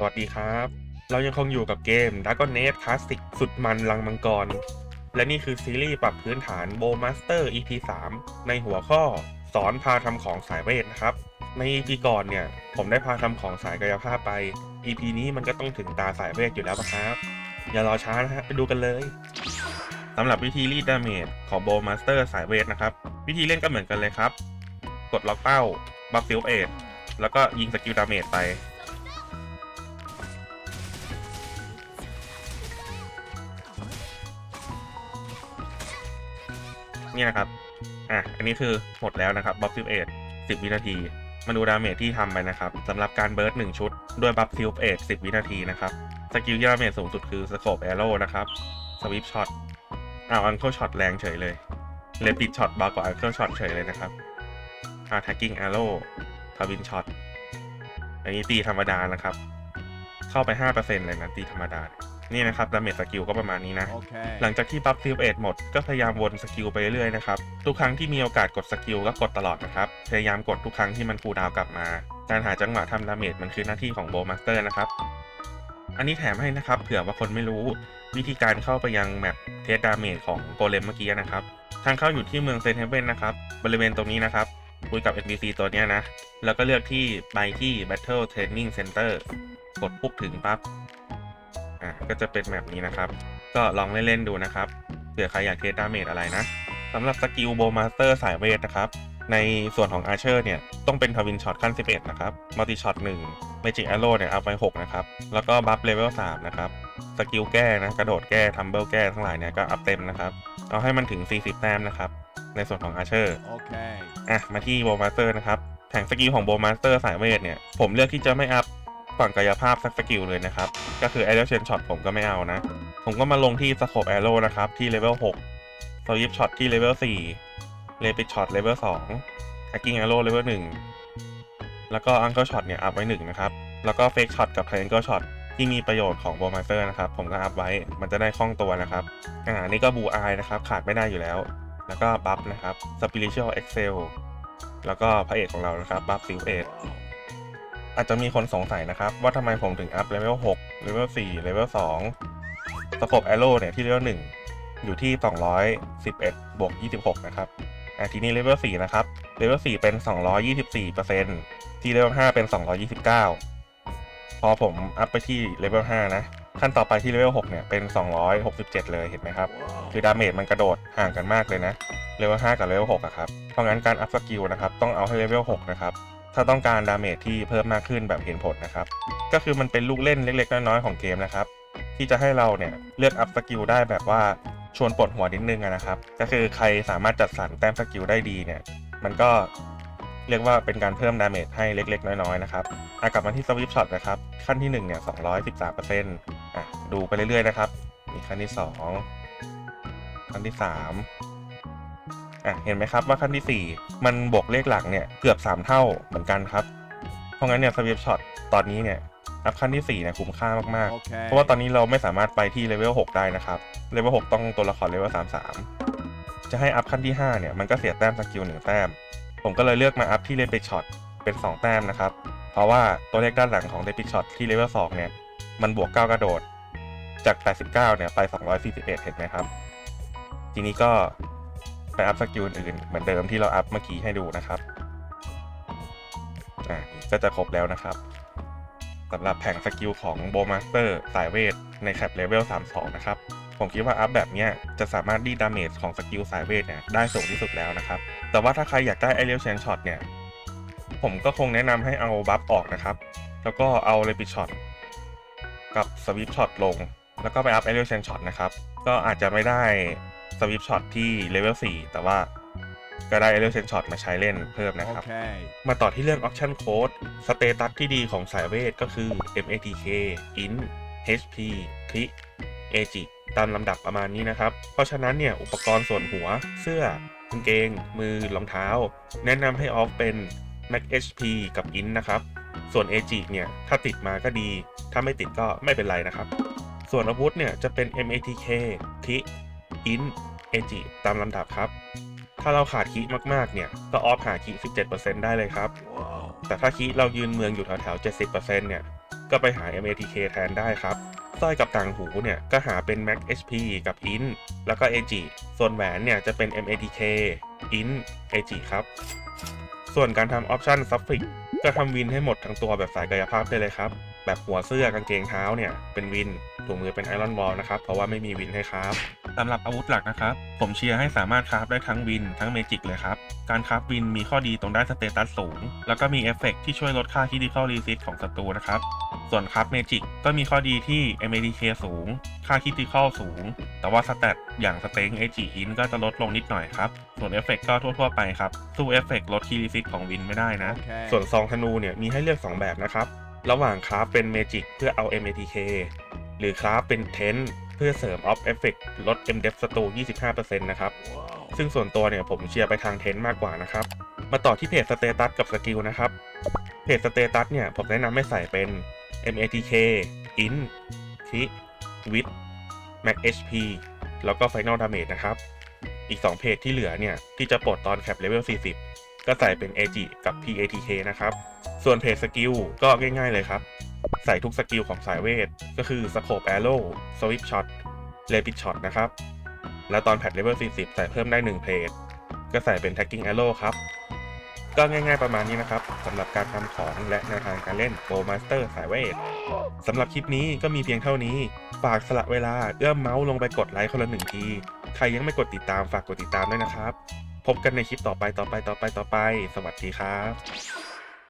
สวัสดีครับ เรายังคงอยู่กับเกม Dragon Age Classic สุดมันลังมังกร และนี่คือซีรีส์ปรับพื้นฐาน Bow Master EP 3ในหัวข้อสอนพาทำของสายเวทนะครับ ใน EP ก่อนเนี่ย ผมได้พาทำของสายกายภาพไป EP นี้มันก็ต้องถึงตาสายเวทอยู่แล้วปะครับ อย่ารอช้านะฮะไปดูกันเลยสำหรับวิธีรีดดาเมจของ Bow Master สายเวทนะครับ วิธีเล่นก็เหมือนกันเลยครับ กดล็อกเป้าบัฟฟิลเอทแล้วก็ยิงสกิลดาเมจไป นี่ยนะครับ อะ อันนี้คือหมดแล้วนะครับบัฟฟิลเอท10วินาที มาดูดาเมจที่ทำไปนะครับสำหรับการเบิร์ด1ชุดด้วยบัฟฟิลเอท10วินาทีนะครับ สกิลที่ดาเมจสูงสุดคือสโคปแอโร่นะครับสวิปช็อตอ้าวอันเคิลช็อตแรงเฉยเลยเลปิดช็อตบากว่าอันเคิลช็อตเฉยเลยนะครับอ่าแท็กกิ้งแอโร่ทวินช็อตอันนี้ตีธรรมดานะครับ เข้าไป 5%เลยนะตีธรรมดา นี่นะครับดาเมจสกิลก็ประมาณนี้นะ Okay. หลังจากที่บัฟซิลเอทหมดก็พยายามวนสกิลไปเรื่อยๆนะครับ ทุกครั้งที่มีโอกาสกดสกิลก็กดตลอดนะครับ พยายามกดทุกครั้งที่มันคูลดาวน์กลับมา การหาจังหวะทำดาเมจมันคือหน้าที่ของโบมาสเตอร์นะครับ อันนี้แถมให้นะครับ เผื่อว่าคนไม่รู้ วิธีการเข้าไปยังแมปเทสดาเมจของโกเลมเมื่อกี้นะครับ ทางเข้าอยู่ที่เมืองเซนเฮเวนนะครับ บริเวณตรงนี้นะครับ คุยกับ NPC ตัวเนี้ยนะ แล้วก็เลือกที่ไปที่ Battle Training Center กดปุ๊บถึงปั๊บ อะก็จะเป็นแบบนี้นะครับ ก็ลองเล่นๆดูนะครับเผื่อใครอยากเทสดาเมจอะไรนะสำหรับสกิลโบมาสเตอร์สายเวทนะครับ ในส่วนของอาร์เชอร์เนี่ย ต้องเป็นทวินช็อตขั้น 11 นะครับมัลติช็อต1 Magic Arrow เนี่ยเอาไป 6 นะครับ แล้วก็บัฟเลเวล 3 นะครับ สกิลแก้นะ กระโดดแก้ ทัมเบิลแก้ทั้งหลายเนี่ย ก็อัพเต็มนะครับ เอาให้มันถึง 40 แต้มนะครับ ในส่วนของอาร์เชอร์ Okay. อะมาที่โบมาสเตอร์นะครับแผงสกิลของโบมาสเตอร์สายเวทเนี่ยผมเลือกที่จะไม่อัพ ฝั่งกายภาพสักสกิลเลยนะครับ ก็คือ a อ r o w Chain Shot ผมก็ไม่เอานะ ผมก็มาลงที่สโคปแอโร่นะครับ ที่เลเวล6สวิปช็อตที่เลเวล4เลปิดช็อตเลเวล2แฮกกิ้งแอโร่เลเวล1แล้วก็อังเกิลช็อตเนี่ยอัพไว้ 1 นะครับ แล้วก็เฟกช็อตกับ t ท i งเกิลช็อตที่มีประโยชน์ของโบมาเตอร์นะครับ ผมก็อัพไว้ มันจะได้คล่องตัวนะครับ อ่า นี่ก็บูอายนะครับ ขาดไม่ได้อยู่แล้ว แล้วก็บัฟนะครับ Spiritual Excel แล้วก็พระเอกของเรานะครับ บัฟซิลเอ อาจจะมีคนสงสัยนะครับ ว่าทำไมผมถึงอัพเลเวล6เลเวล4เลเวล2สโคปแอโร่เนี่ยที่เลเวล1อยู่ที่ 211บวก26 นะครับอะทีนี้เลเวล4นะครับเลเวล4เป็น 224%ที่เลเวล5เป็น 229 พอผมอัพไปที่เลเวล5นะขั้นต่อไปที่เลเวล6เนี่ยเป็น 267 เลยเห็นไหมครับ คือดาเมจมันกระโดดห่างกันมากเลยนะเลเวล5กับเลเวล6อะครับ เพราะงั้นการอัพสกิลนะครับ ต้องเอาให้เลเวล6นะครับ ถ้าต้องการดาเมจที่เพิ่มมากขึ้นแบบเห็นผลนะครับ ก็คือมันเป็นลูกเล่นเล็กๆ น้อยๆของเกมนะครับ ที่จะให้เราเนี่ยเลือกอัพสกิลได้แบบว่าชวนปวดหัวนิดนึงนะครับ ก็คือใครสามารถจัดสรรแต้มสกิลได้ดีเนี่ย มันก็เรียกว่าเป็นการเพิ่มดาเมจให้เล็ก ๆ น้อยๆนะครับอะกลับมาที่สวิปช็อตนะครับ ขั้นที่1เนี่ย213%อะดูไปเรื่อยๆนะครับ มีขั้นที่ 2 ขั้นที่ 3 อะเห็นไหมครับว่าขั้นที่ 4 มันบวกเลขหลังเนี่ยเกือบ 3 เท่าเหมือนกันครับ เพราะงั้นเนี่ยสวิปช็อตตอนนี้เนี่ยอัพขั้นที่4เนี่ยคุ้มค่ามากๆ Okay. เพราะว่าตอนนี้เราไม่สามารถไปที่เลเวล6ได้นะครับเลเวล6ต้องตัวละครเลเวล33 จะให้อัพขั้นที่5เนี่ยมันก็เสียแต้มสกิล1แต้ม ผมก็เลยเลือกมาอัพที่เลเ i ช็อตเป็น 2 แต้มนะครับ เพราะว่าตัวเลขด้านหลังของเล i ช็อตที่เลเวล2เนี่ยมันบวก 9 กระโดด จาก 89 เนี่ยไป 241 เห็นไหมครับ ทีนี้ก็ ไปอัพสกิลอื่นๆเหมือนเดิมที่เราอัพเมื่อกี้ให้ดูนะครับอะก็จะครบแล้วนะครับสำหรับแผงสกิลของโบมาสเตอร์สายเวทในแคปเลเวล 32 นะครับ ผมคิดว่าอัพแบบเนี้ยจะสามารถดีดาเมจของสกิลสายเวทเนี่ยได้สูงที่สุดแล้วนะครับ แต่ว่าถ้าใครอยากได้ไอเรียลเชนช็อตเนี่ย ผมก็คงแนะนำให้เอาบัฟออกนะครับ แล้วก็เอาเลปิช็อตกับสวิปช็อตลง แล้วก็ไปอัพไอเรียลเชนช็อตนะครับ ก็อาจจะไม่ได้ สวิปช็อตที่เลเวล4แต่ว่าก็ได้ไอเรียลเชนช็อตมาใช้เล่นเพิ่มนะครับ Okay. มาต่อที่เรื่อง Option Code สเตตัสที่ดีของสายเวทก็คือ MATK INT HP Crit AG ตามลำดับประมาณนี้นะครับ เพราะฉะนั้นเนี่ย อุปกรณ์ส่วนหัว เสื้อกางเกง มือรองเท้า แนะนำให้ออฟเป็น Max HP กับ INT นะครับ ส่วน AG เนี่ย ถ้าติดมาก็ดี ถ้าไม่ติดก็ไม่เป็นไรนะครับ ส่วนอาวุธเนี่ยจะเป็น MATK Crit INT AG ตามลำดับครับ ถ้าเราขาดคีมากๆ เนี่ย ก็ออฟหาคี17%ได้เลยครับ Wow. แต่ถ้าคีเรายืนเมืองอยู่แถวๆ70%เนี่ย ก็ไปหา MATK แทนได้ครับสร้อยกับต่างหูเนี่ย ก็หาเป็น Max HP กับ IN แล้วก็ AG ส่วนแหวนเนี่ย จะเป็น MATK IN AG ครับ ส่วนการทำออปชันซับฟิกก็ทำวินให้หมดทั้งตัวแบบสายกายภาพได้เลยครับ แบบหัวเสื้อกางเกงเท้าเนี่ย เป็นวินถุงมือเป็นไอรอนบอลนะครับ เพราะว่าไม่มีวินให้ครับ สำหรับอาวุธหลักนะครับ ผมเชียร์ให้สามารถคราฟได้ทั้งวิน ทั้งเมจิกเลยครับ การคราฟวินมีข้อดีตรงได้สเตตัสสูง แล้วก็มีเอฟเฟกต์ที่ช่วยลดค่าคิดิคอลรีซิตของศัตรูนะครับ ส่วนคราฟเมจิกก็มีข้อดีที่ MADK สูง ค่าคิดิคอลสูง แต่ว่าสเตตอย่างสเต็งเอจิอินก็จะลดลงนิดหน่อยครับ ส่วนเอฟเฟกต์ก็ทั่วๆไปครับ สู้เอฟเฟกต์ลดคีรีซิตของวินไม่ได้นะส่วนซองธนูเนี่ยมีให้เลือก 2 แบบนะครับ ระหว่างคราฟเป็นเมจิกเพื่อเอา MATK หรือคราฟเป็นเทน เพื่อเสริมออฟเอฟเฟกลด MDEF สตู25%นะครับ ซึ่งส่วนตัวเนี่ยผมเชียร์ไปทางเทนมากกว่านะครับ มาต่อที่เพจสเตตัสกับสกิลนะครับ เพจสเตตัสเนี่ยผมแนะนำให้ใส่เป็น MATK IN คิวิด Max HP แล้วก็ Final Damage นะครับ อีก 2 เพจที่เหลือเนี่ย ที่จะปลดตอนแคปเลเวล 40 ก็ใส่เป็น AG กับ PATK นะครับ ส่วนเพจสกิลก็ง่ายๆเลยครับ ใส่ทุกสกิลของสายเวท ก็คือ Scope Arrow Swift Shot Rapid Shot นะครับ แล้วตอนแพทเลเวล40 ใส่เพิ่มได้ 1 เพจก็ใส่เป็น Tagging Arrow ครับ ก็ง่ายๆประมาณนี้นะครับสำหรับการทำของและแนวทางการเล่น Go Master สายเวทสำหรับคลิปนี้ก็มีเพียงเท่านี้ ฝากสละเวลาเอื้อมเมาส์ลงไปกดไลค์คนละหนึ่งที ใครยังไม่กดติดตามฝากกดติดตามด้วยนะครับ พบกันในคลิปต่อไปต่อไปต่อไปต่อไป สวัสดีครับ